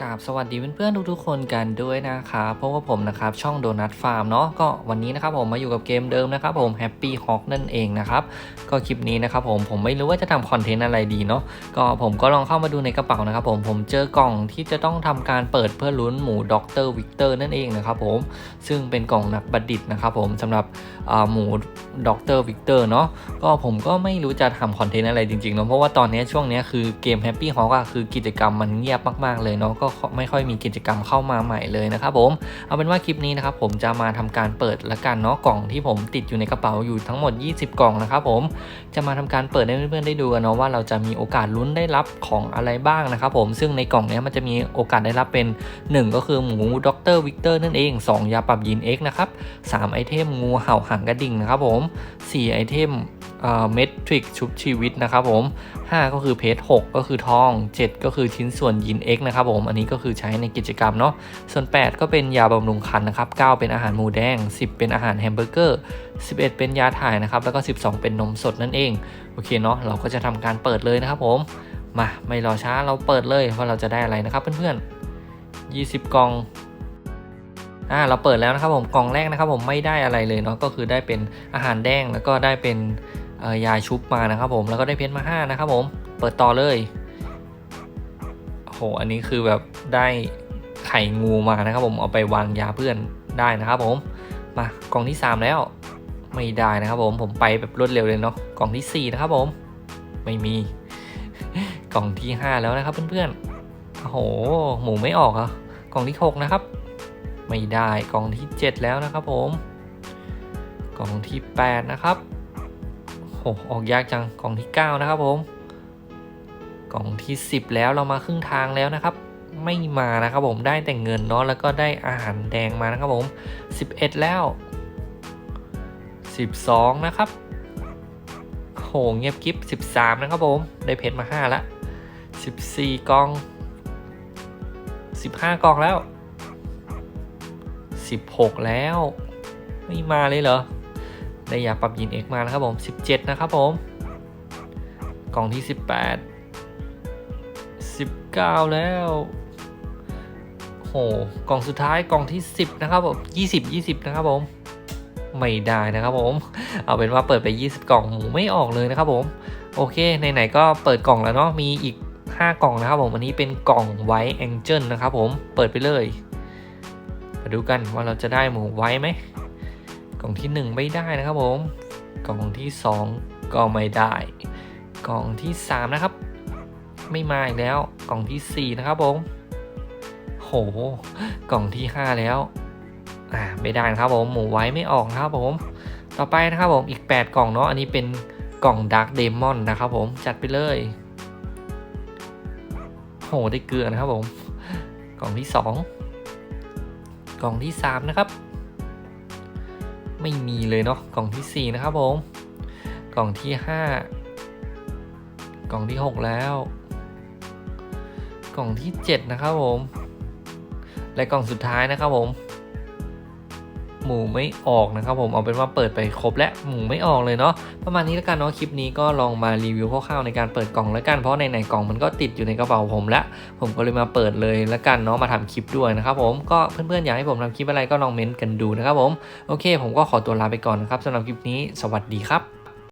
กราบสวัสดีเพื่อนๆทุกๆคนกันด้วยนะครับเพราะว่าผมนะครับช่องโดนัทฟาร์มเนาะก็วันนี้นะครับผมมาอยู่กับเกมเดิมนะครับผมแฮปปี้ฮอ k นั่นเองนะครับก็คลิปนี้นะครับผมผมไม่รู้ว่าจะทำคอนเทนต์อะไรดีเนาะก็ผมก็ลองเข้ามาดูในกระเป๋านะครับผมผมเจอกล่องที่จะต้องทำการเปิดเพื่อลุ้นหมูด็อกเตอร์วิกเตอร์นั่นเองนะครับผมซึ่งเป็นกล่องนักบัณฑิตนะครับผมสำหรับหมู ด็อกเตอร์วิกเตอร์เนาะก็ผมก็ไม่รู้จะทำคอนเทนต์อะไรจริงๆเนาะเพราะว่าตอนนี้ช่วงนี้คือเกมแฮปปี้ฮอ k อะคือกิจกรรมมันเงียบมากๆเลยเนาะก็ไม่ค่อยมีกิจกรรมเข้ามาใหม่เลยนะครับผมเอาเป็นว่าคลิปนี้นะครับผมจะมาทำการเปิดละกันเนาะกล่องที่ผมติดอยู่ในกระเป๋าอยู่ทั้งหมด 20 กล่องนะครับผมจะมาทำการเปิดให้เพื่อนๆได้ดูกันเนาะว่าเราจะมีโอกาสลุ้นได้รับของอะไรบ้างนะครับผมซึ่งในกล่องนี้มันจะมีโอกาสได้รับเป็น 1 ก็คือหมูด็อกเตอร์วิกเตอร์นั่นเอง 2 ยาปรับยีน X นะครับ3ไอเทมงูเห่าหางกระดิ่งนะครับผม4ไอเทมเมทริกชุบชีวิตนะครับผม 5 ก็คือเพชร6ก็คือทอง 7 ก็คือชิ้นส่วนยิน X นะครับผม อันนี้ก็คือใช้ในกิจกรรมเนาะ ส่วน 8 ก็เป็นยาบำรุงคันนะครับ 9 เป็นอาหารหมูแดง 10 เป็นอาหารแฮมเบอร์เกอร์ 11 เป็นยาถ่ายนะครับ แล้วก็ 12 เป็นนมสดนั่นเอง โอเคเนาะ เราก็จะทำการเปิดเลยนะครับผม มาไม่รอช้าเราเปิดเลยว่าเราจะได้อะไรนะครับเพื่อนๆ20 กล่อง อ่าเราเปิดแล้วนะครับผมกล่องแรกนะครับผมไม่ได้อะไรเลยเนาะก็คือได้เป็นอาหารแดงแล้วก็ได้เป็นยาชุบมานะครับผมแล้วก็ได้เพชรมา 5 นะครับผมเปิดต่อเลยโหอันนี้คือแบบได้ไข่งูมานะครับผมเอาไปวางยาเพื่อนได้นะครับผมมากล่องที่ 3 แล้วไม่ได้นะครับผมผมไปแบบรวดเร็วเลยเนาะกล่องทีสี่4 นะครับผมไม่มีกล่องที่ 5 แล้วนะครับเพื่อนๆโอ้โหหมูไม่ออกเหรอกล่องที่ 6 นะครับ ไม่ได้กล่องที่ 7 แล้วนะครับผม กล่องที่ 8 นะครับโหออกยากจังกล่องที่ 9 นะครับผม กล่องที่ 10 แล้วเรามาครึ่งทางแล้วนะครับ ไม่มานะครับผมได้แต่เงินเนาะแล้วก็ได้อาหารแดงมานะครับผม 11 แล้ว 12 นะครับโหเงียบกิ๊บ13 นะครับผม ได้เพชรมา 5 ละ 14 กล่อง 15 กล่องแล้ว 16 แล้ว ไม่มาเลยเหรอได้ยาปรับยินเอกมานะครับผม 17 นะครับผม กล่องที่ 18 19 แล้วโหกล่องสุดท้ายกล่องที่ 10 นะครับผม 20 20 นะครับผม ไม่ได้นะครับผม เอาเป็นว่าเปิดไป 20 กล่องหมูไม่ออกเลยนะครับผม โอเคไหนๆก็เปิดกล่องแล้วเนาะมีอีก 5 กล่องนะครับผม อันนี้เป็นกล่องไวท์แองเจิลนะครับผม เปิดไปเลย ดูกันว่าเราจะได้หมูไว้ไหมกล่องที่ 1 ไม่ได้นะครับผม กล่องที่ 2 ก็ไม่ได้ กล่องที่ 3 นะครับ ไม่มาอีกแล้ว กล่องที่ 4 นะครับผม โห กล่องที่ 5 แล้ว อ่า ไม่ได้นะครับผม หมูไว้ไม่ออกนะครับผม ต่อไปนะครับผม อีก 8 กล่องเนาะ อันนี้เป็นกล่องดาร์กเดมอนนะครับผม จัดไปเลย โห ได้เกลือนะครับผม กล่องที่ 2 กล่องที่ 3 นะครับ ไม่มีเลยเนาะกล่องที่ 4 นะครับผม กล่องที่ 5 กล่องที่ 6 แล้ว กล่องที่ 7 นะครับผม และกล่องสุดท้ายนะครับผม หมูไม่ออกนะครับผมเอาเป็นว่าเปิดไปครบและหมูไม่ออกเลยเนาะประมาณนี้แล้วกันเนาะคลิปนี้ก็ลองมารีวิวคร่าวๆในการเปิดกล่องแล้วกันเพราะในไหนกล่องมันก็ติดอยู่ในกระเป๋าผมแล้วผมก็เลยมาเปิดเลยแล้วกันเนาะมาทำคลิปด้วยนะครับผมก็เพื่อนๆอยากให้ผมทำคลิปอะไรก็ลองเม้นต์กันดูนะครับผมโอเค ผมก็ขอตัวลาไปก่อนนะครับสำหรับคลิปนี้ สวัสดีครับ